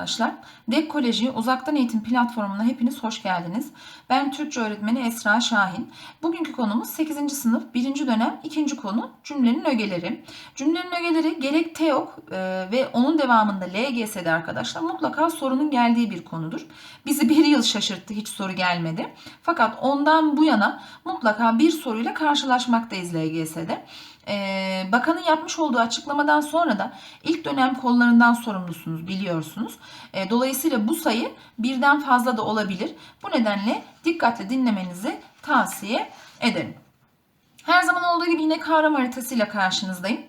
arkadaşlar. DEK Koleji uzaktan eğitim platformuna hepiniz hoş geldiniz. Ben Türkçe öğretmeni Esra Şahin. Bugünkü konumuz 8. sınıf 1. dönem 2. konu cümlenin ögeleri. Cümlenin ögeleri gerek TEOK e, ve onun devamında LGS'de arkadaşlar mutlaka sorunun geldiği bir konudur. Bizi bir yıl şaşırttı hiç soru gelmedi. Fakat ondan bu yana mutlaka bir soruyla karşılaşmaktayız LGS'de. Ee, bakanın yapmış olduğu açıklamadan sonra da ilk dönem kollarından sorumlusunuz biliyorsunuz. Ee, dolayısıyla bu sayı birden fazla da olabilir. Bu nedenle dikkatle dinlemenizi tavsiye ederim. Her zaman olduğu gibi yine kavram haritasıyla karşınızdayım.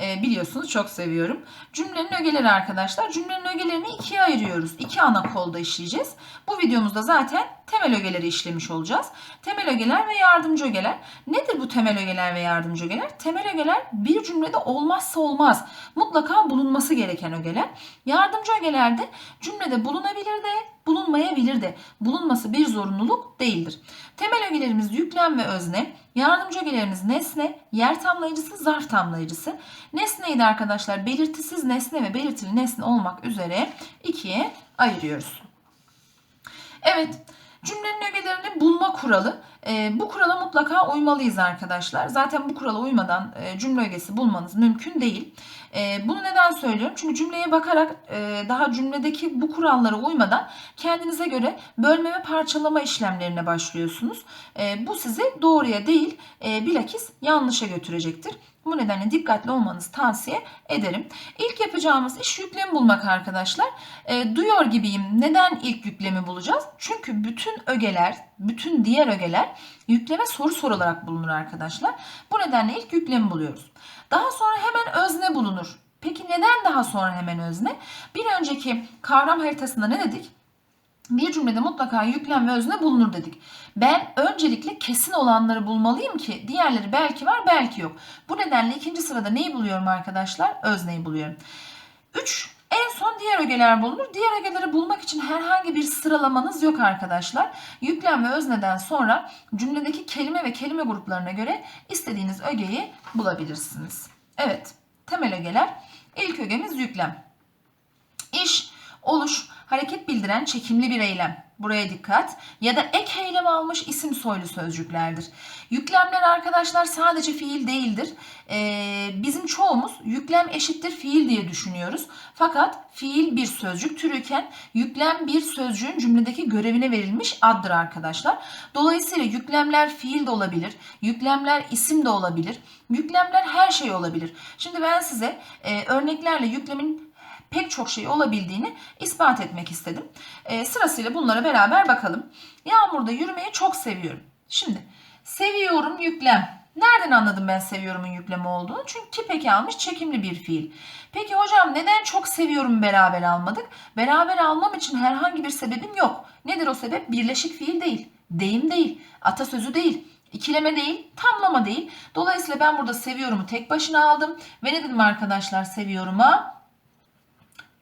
Ee, biliyorsunuz çok seviyorum. Cümlenin ögeleri arkadaşlar. Cümlenin ögelerini ikiye ayırıyoruz. İki ana kolda işleyeceğiz. Bu videomuzda zaten temel ögeleri işlemiş olacağız. Temel ögeler ve yardımcı ögeler. Nedir bu temel ögeler ve yardımcı ögeler? Temel ögeler bir cümlede olmazsa olmaz. Mutlaka bulunması gereken ögeler. Yardımcı ögeler de cümlede bulunabilir de bulunmayabilir de. Bulunması bir zorunluluk değildir. Temel ögelerimiz yüklem ve özne. Yardımcı ögelerimiz nesne, yer tamlayıcısı, zarf tamlayıcısı. Nesneyi de arkadaşlar belirtisiz nesne ve belirtili nesne olmak üzere ikiye ayırıyoruz. Evet, cümlenin ögelerini bulma kuralı. E, bu kurala mutlaka uymalıyız arkadaşlar. Zaten bu kurala uymadan e, cümle ögesi bulmanız mümkün değil. E, bunu neden söylüyorum? Çünkü cümleye bakarak e, daha cümledeki bu kurallara uymadan kendinize göre bölme ve parçalama işlemlerine başlıyorsunuz. E, bu sizi doğruya değil e, bilakis yanlışa götürecektir. Bu nedenle dikkatli olmanızı tavsiye ederim. İlk yapacağımız iş yüklemi bulmak arkadaşlar. E, duyuyor gibiyim. Neden ilk yüklemi bulacağız? Çünkü bütün ögeler, bütün diğer ögeler yükleme soru sorularak bulunur arkadaşlar. Bu nedenle ilk yüklemi buluyoruz. Daha sonra hemen özne bulunur. Peki neden daha sonra hemen özne? Bir önceki kavram haritasında ne dedik? Bir cümlede mutlaka yüklem ve özne bulunur dedik. Ben öncelikle kesin olanları bulmalıyım ki diğerleri belki var belki yok. Bu nedenle ikinci sırada neyi buluyorum arkadaşlar? Özneyi buluyorum. 3. En son diğer ögeler bulunur. Diğer ögeleri bulmak için herhangi bir sıralamanız yok arkadaşlar. Yüklem ve özneden sonra cümledeki kelime ve kelime gruplarına göre istediğiniz ögeyi bulabilirsiniz. Evet, temel ögeler. İlk ögemiz yüklem. İş, oluş, hareket bildiren çekimli bir eylem. Buraya dikkat. Ya da ek eylem almış isim soylu sözcüklerdir. Yüklemler arkadaşlar sadece fiil değildir. Ee, bizim çoğumuz yüklem eşittir fiil diye düşünüyoruz. Fakat fiil bir sözcük türüyken yüklem bir sözcüğün cümledeki görevine verilmiş addır arkadaşlar. Dolayısıyla yüklemler fiil de olabilir. Yüklemler isim de olabilir. Yüklemler her şey olabilir. Şimdi ben size e, örneklerle yüklemin pek çok şey olabildiğini ispat etmek istedim. E, sırasıyla bunlara beraber bakalım. Yağmurda yürümeyi çok seviyorum. Şimdi seviyorum yüklem. Nereden anladım ben seviyorumun yüklemi olduğunu? Çünkü kipeki almış çekimli bir fiil. Peki hocam neden çok seviyorum beraber almadık? Beraber almam için herhangi bir sebebim yok. Nedir o sebep? Birleşik fiil değil, deyim değil, atasözü değil. İkileme değil, tamlama değil. Dolayısıyla ben burada seviyorumu tek başına aldım. Ve ne dedim arkadaşlar seviyoruma?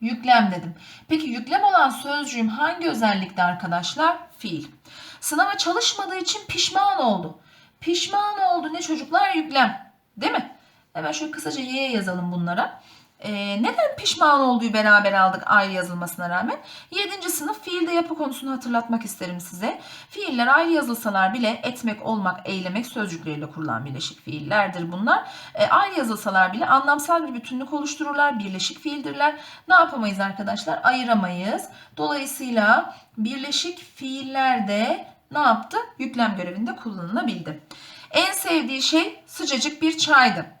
Yüklem dedim. Peki yüklem olan sözcüğüm hangi özellikte arkadaşlar? Fiil. Sınava çalışmadığı için pişman oldu. Pişman oldu ne çocuklar? Yüklem. Değil mi? Hemen şöyle kısaca y'ye yazalım bunlara. Ee, neden pişman olduğu beraber aldık ayrı yazılmasına rağmen? 7. sınıf fiilde yapı konusunu hatırlatmak isterim size. Fiiller ayrı yazılsalar bile etmek, olmak, eylemek sözcükleriyle kurulan birleşik fiillerdir bunlar. E, ayrı yazılsalar bile anlamsal bir bütünlük oluştururlar, birleşik fiildirler. Ne yapamayız arkadaşlar? Ayıramayız. Dolayısıyla birleşik fiiller de ne yaptı? Yüklem görevinde kullanılabildi. En sevdiği şey sıcacık bir çaydı.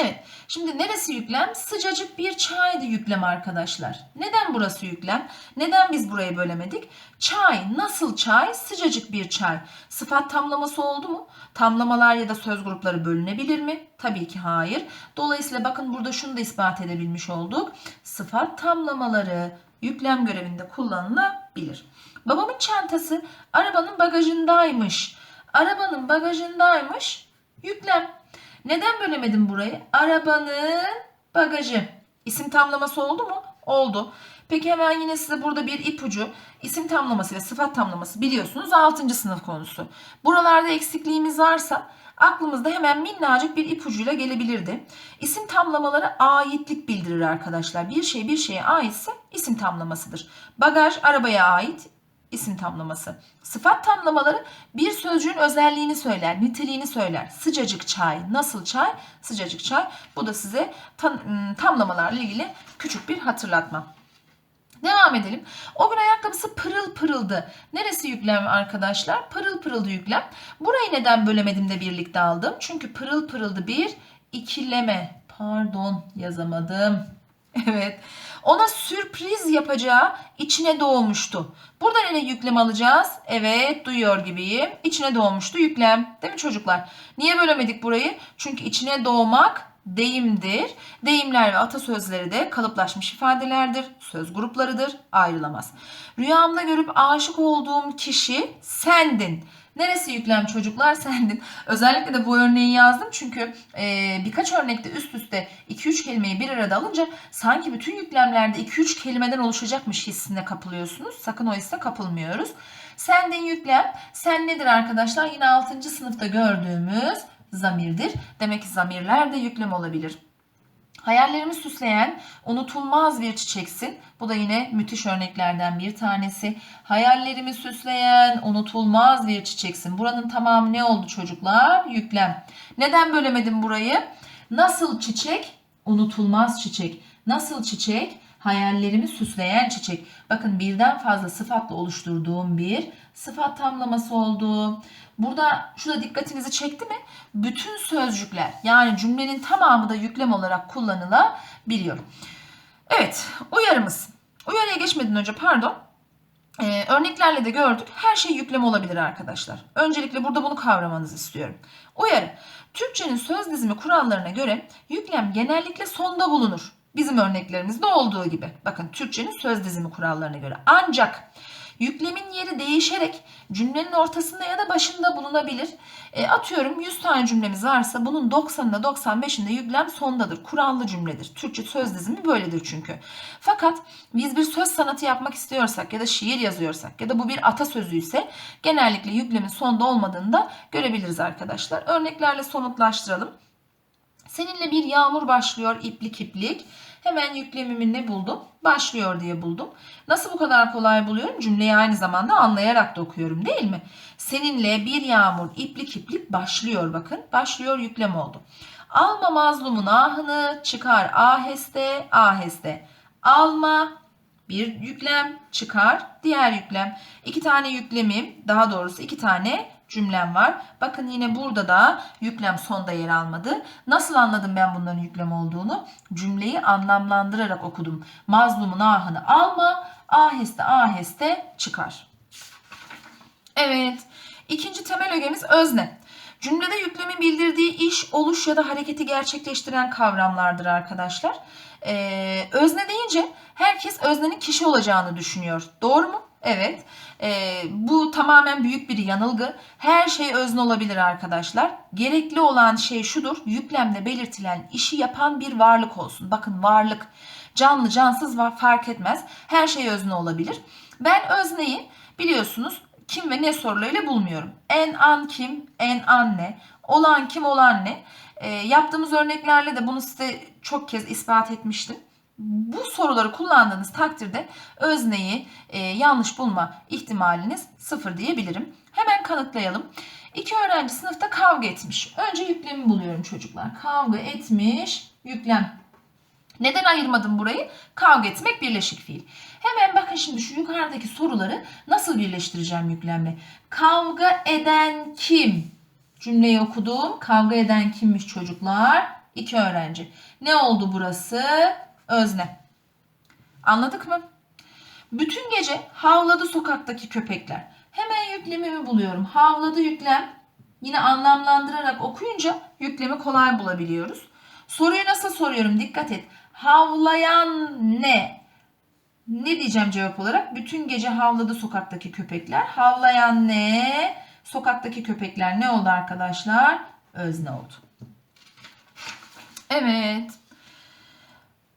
Evet. Şimdi neresi yüklem? Sıcacık bir çaydı yüklem arkadaşlar. Neden burası yüklem? Neden biz burayı bölemedik? Çay. Nasıl çay? Sıcacık bir çay. Sıfat tamlaması oldu mu? Tamlamalar ya da söz grupları bölünebilir mi? Tabii ki hayır. Dolayısıyla bakın burada şunu da ispat edebilmiş olduk. Sıfat tamlamaları yüklem görevinde kullanılabilir. Babamın çantası arabanın bagajındaymış. Arabanın bagajındaymış. Yüklem. Neden bölemedim burayı? Arabanın bagajı. İsim tamlaması oldu mu? Oldu. Peki hemen yine size burada bir ipucu. isim tamlaması ve sıfat tamlaması biliyorsunuz 6. sınıf konusu. Buralarda eksikliğimiz varsa aklımızda hemen minnacık bir ipucuyla gelebilirdi. İsim tamlamaları aitlik bildirir arkadaşlar. Bir şey bir şeye aitse isim tamlamasıdır. Bagaj arabaya ait isim tamlaması. Sıfat tamlamaları bir sözcüğün özelliğini söyler, niteliğini söyler. Sıcacık çay, nasıl çay? Sıcacık çay. Bu da size tam, tamlamalarla ilgili küçük bir hatırlatma. Devam edelim. O gün ayakkabısı pırıl pırıldı. Neresi yüklem arkadaşlar? Pırıl pırıldı yüklem. Burayı neden bölemedim de birlikte aldım? Çünkü pırıl pırıldı bir ikileme. Pardon yazamadım. Evet. Ona sürpriz yapacağı içine doğmuştu. Burada ne yüklem alacağız? Evet duyuyor gibiyim. İçine doğmuştu yüklem. Değil mi çocuklar? Niye bölemedik burayı? Çünkü içine doğmak deyimdir. Deyimler ve atasözleri de kalıplaşmış ifadelerdir. Söz gruplarıdır. Ayrılamaz. Rüyamda görüp aşık olduğum kişi sendin. Neresi yüklem çocuklar sendin. Özellikle de bu örneği yazdım çünkü e, birkaç örnekte üst üste 2-3 kelimeyi bir arada alınca sanki bütün yüklemlerde 2-3 kelimeden oluşacakmış hissine kapılıyorsunuz. Sakın o hisse kapılmıyoruz. Sendin yüklem. Sen nedir arkadaşlar? Yine 6. sınıfta gördüğümüz zamirdir. Demek ki zamirler de yüklem olabilir. Hayallerimi süsleyen unutulmaz bir çiçeksin. Bu da yine müthiş örneklerden bir tanesi. Hayallerimi süsleyen unutulmaz bir çiçeksin. Buranın tamamı ne oldu çocuklar? Yüklem. Neden bölemedim burayı? Nasıl çiçek? Unutulmaz çiçek. Nasıl çiçek? Hayallerimi süsleyen çiçek. Bakın birden fazla sıfatla oluşturduğum bir sıfat tamlaması oldu. Burada şurada dikkatinizi çekti mi? Bütün sözcükler yani cümlenin tamamı da yüklem olarak kullanılabiliyor. Evet uyarımız. Uyarıya geçmeden önce pardon. Ee, örneklerle de gördük. Her şey yüklem olabilir arkadaşlar. Öncelikle burada bunu kavramanızı istiyorum. Uyarı. Türkçenin söz dizimi kurallarına göre yüklem genellikle sonda bulunur. Bizim örneklerimizde olduğu gibi. Bakın Türkçenin söz dizimi kurallarına göre. Ancak Yüklemin yeri değişerek cümlenin ortasında ya da başında bulunabilir. E, atıyorum 100 tane cümlemiz varsa bunun 90'ında 95'inde yüklem sondadır. Kurallı cümledir. Türkçe söz dizimi böyledir çünkü. Fakat biz bir söz sanatı yapmak istiyorsak ya da şiir yazıyorsak ya da bu bir atasözü ise genellikle yüklemin sonda olmadığını da görebiliriz arkadaşlar. Örneklerle somutlaştıralım. Seninle bir yağmur başlıyor iplik iplik. Hemen yüklemimi ne buldum? Başlıyor diye buldum. Nasıl bu kadar kolay buluyorum? Cümleyi aynı zamanda anlayarak da okuyorum değil mi? Seninle bir yağmur iplik iplik başlıyor bakın. Başlıyor yüklem oldu. Alma mazlumun ahını çıkar aheste aheste. Alma bir yüklem çıkar diğer yüklem. İki tane yüklemim daha doğrusu iki tane cümlem var. Bakın yine burada da yüklem sonda yer almadı. Nasıl anladım ben bunların yüklem olduğunu? Cümleyi anlamlandırarak okudum. Mazlumun ahını alma, aheste aheste çıkar. Evet. İkinci temel ögemiz özne. Cümlede yüklemin bildirdiği iş, oluş ya da hareketi gerçekleştiren kavramlardır arkadaşlar. Ee, özne deyince herkes öznenin kişi olacağını düşünüyor. Doğru mu? Evet. E, bu tamamen büyük bir yanılgı. Her şey özne olabilir arkadaşlar. Gerekli olan şey şudur. Yüklemle belirtilen işi yapan bir varlık olsun. Bakın varlık. Canlı cansız var fark etmez. Her şey özne olabilir. Ben özneyi biliyorsunuz kim ve ne sorularıyla bulmuyorum. En an kim, en an ne, olan kim, olan ne. E, yaptığımız örneklerle de bunu size çok kez ispat etmiştim bu soruları kullandığınız takdirde özneyi e, yanlış bulma ihtimaliniz sıfır diyebilirim. Hemen kanıtlayalım. İki öğrenci sınıfta kavga etmiş. Önce yüklemi buluyorum çocuklar. Kavga etmiş, yüklem. Neden ayırmadım burayı? Kavga etmek birleşik fiil. Hemen bakın şimdi şu yukarıdaki soruları nasıl birleştireceğim yüklemle. Kavga eden kim? Cümleyi okudum. Kavga eden kimmiş çocuklar? İki öğrenci. Ne oldu burası? Özne. Anladık mı? Bütün gece havladı sokaktaki köpekler. Hemen yüklemimi buluyorum. Havladı yüklem. Yine anlamlandırarak okuyunca yüklemi kolay bulabiliyoruz. Soruyu nasıl soruyorum? Dikkat et. Havlayan ne? Ne diyeceğim cevap olarak? Bütün gece havladı sokaktaki köpekler. Havlayan ne? Sokaktaki köpekler ne oldu arkadaşlar? Özne oldu. Evet.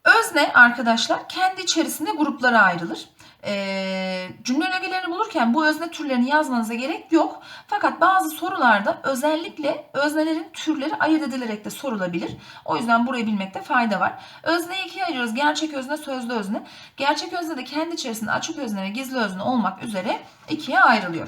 Özne arkadaşlar kendi içerisinde gruplara ayrılır. Ee, cümle ögelerini bulurken bu özne türlerini yazmanıza gerek yok. Fakat bazı sorularda özellikle öznelerin türleri ayırt edilerek de sorulabilir. O yüzden burayı bilmekte fayda var. Özneyi ikiye ayırıyoruz. Gerçek özne, sözlü özne. Gerçek özne de kendi içerisinde açık özne ve gizli özne olmak üzere ikiye ayrılıyor.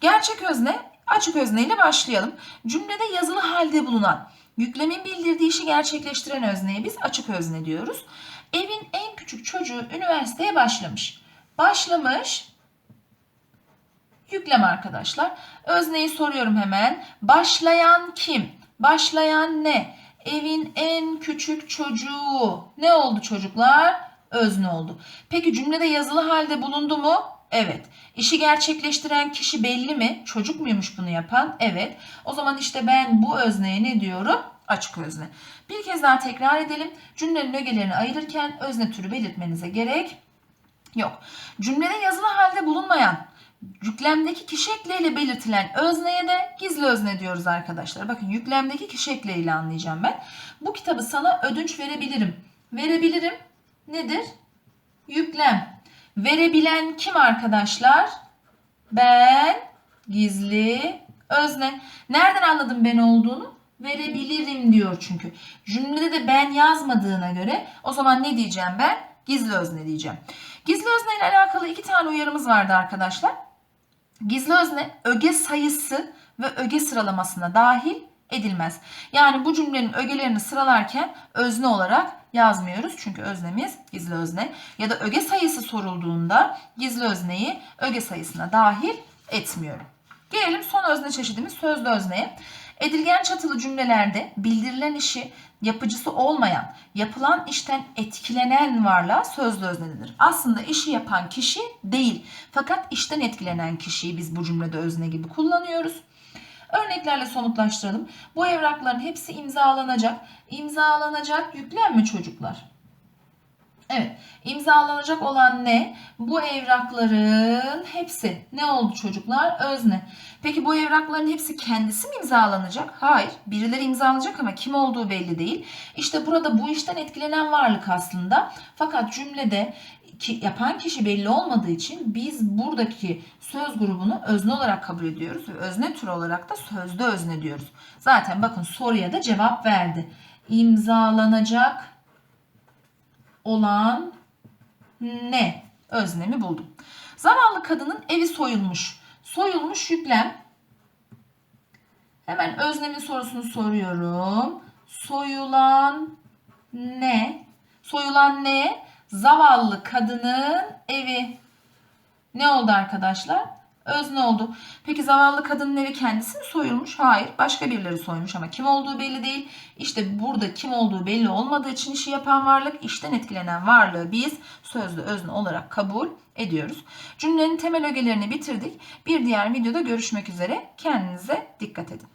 Gerçek özne açık özne ile başlayalım. Cümlede yazılı halde bulunan Yüklemin bildirdiği işi gerçekleştiren özneye biz açık özne diyoruz. Evin en küçük çocuğu üniversiteye başlamış. Başlamış. Yüklem arkadaşlar. Özneyi soruyorum hemen. Başlayan kim? Başlayan ne? Evin en küçük çocuğu. Ne oldu çocuklar? Özne oldu. Peki cümlede yazılı halde bulundu mu? Evet. İşi gerçekleştiren kişi belli mi? Çocuk muymuş bunu yapan? Evet. O zaman işte ben bu özneye ne diyorum? Açık özne. Bir kez daha tekrar edelim. Cümlenin ögelerini ayırırken özne türü belirtmenize gerek yok. Cümlede yazılı halde bulunmayan yüklemdeki kişi ekleğiyle belirtilen özneye de gizli özne diyoruz arkadaşlar. Bakın yüklemdeki kişi ekleğiyle anlayacağım ben. Bu kitabı sana ödünç verebilirim. Verebilirim nedir? Yüklem. Verebilen kim arkadaşlar? Ben gizli özne. Nereden anladım ben olduğunu? Verebilirim diyor çünkü. Cümlede de ben yazmadığına göre o zaman ne diyeceğim ben? Gizli özne diyeceğim. Gizli özne ile alakalı iki tane uyarımız vardı arkadaşlar. Gizli özne öge sayısı ve öge sıralamasına dahil edilmez. Yani bu cümlenin ögelerini sıralarken özne olarak yazmıyoruz. Çünkü öznemiz gizli özne. Ya da öge sayısı sorulduğunda gizli özneyi öge sayısına dahil etmiyorum. Gelelim son özne çeşidimiz sözlü özneye. Edilgen çatılı cümlelerde bildirilen işi yapıcısı olmayan, yapılan işten etkilenen varlığa sözlü özne denir. Aslında işi yapan kişi değil. Fakat işten etkilenen kişiyi biz bu cümlede özne gibi kullanıyoruz. Örneklerle somutlaştıralım. Bu evrakların hepsi imzalanacak. İmzalanacak yüklem mi çocuklar? Evet. imzalanacak olan ne? Bu evrakların hepsi. Ne oldu çocuklar? Özne. Peki bu evrakların hepsi kendisi mi imzalanacak? Hayır. Birileri imzalanacak ama kim olduğu belli değil. İşte burada bu işten etkilenen varlık aslında. Fakat cümlede ki, yapan kişi belli olmadığı için biz buradaki söz grubunu özne olarak kabul ediyoruz ve özne türü olarak da sözde özne diyoruz. Zaten bakın soruya da cevap verdi. İmzalanacak olan ne? Öznemi buldum. Zavallı kadının evi soyulmuş. Soyulmuş yüklem. Hemen öznemin sorusunu soruyorum. Soyulan ne? Soyulan ne? Zavallı kadının evi. Ne oldu arkadaşlar? Özne oldu. Peki zavallı kadının evi kendisi mi soyulmuş? Hayır. Başka birileri soymuş ama kim olduğu belli değil. İşte burada kim olduğu belli olmadığı için işi yapan varlık, işten etkilenen varlığı biz sözlü özne olarak kabul ediyoruz. Cümlenin temel ögelerini bitirdik. Bir diğer videoda görüşmek üzere. Kendinize dikkat edin.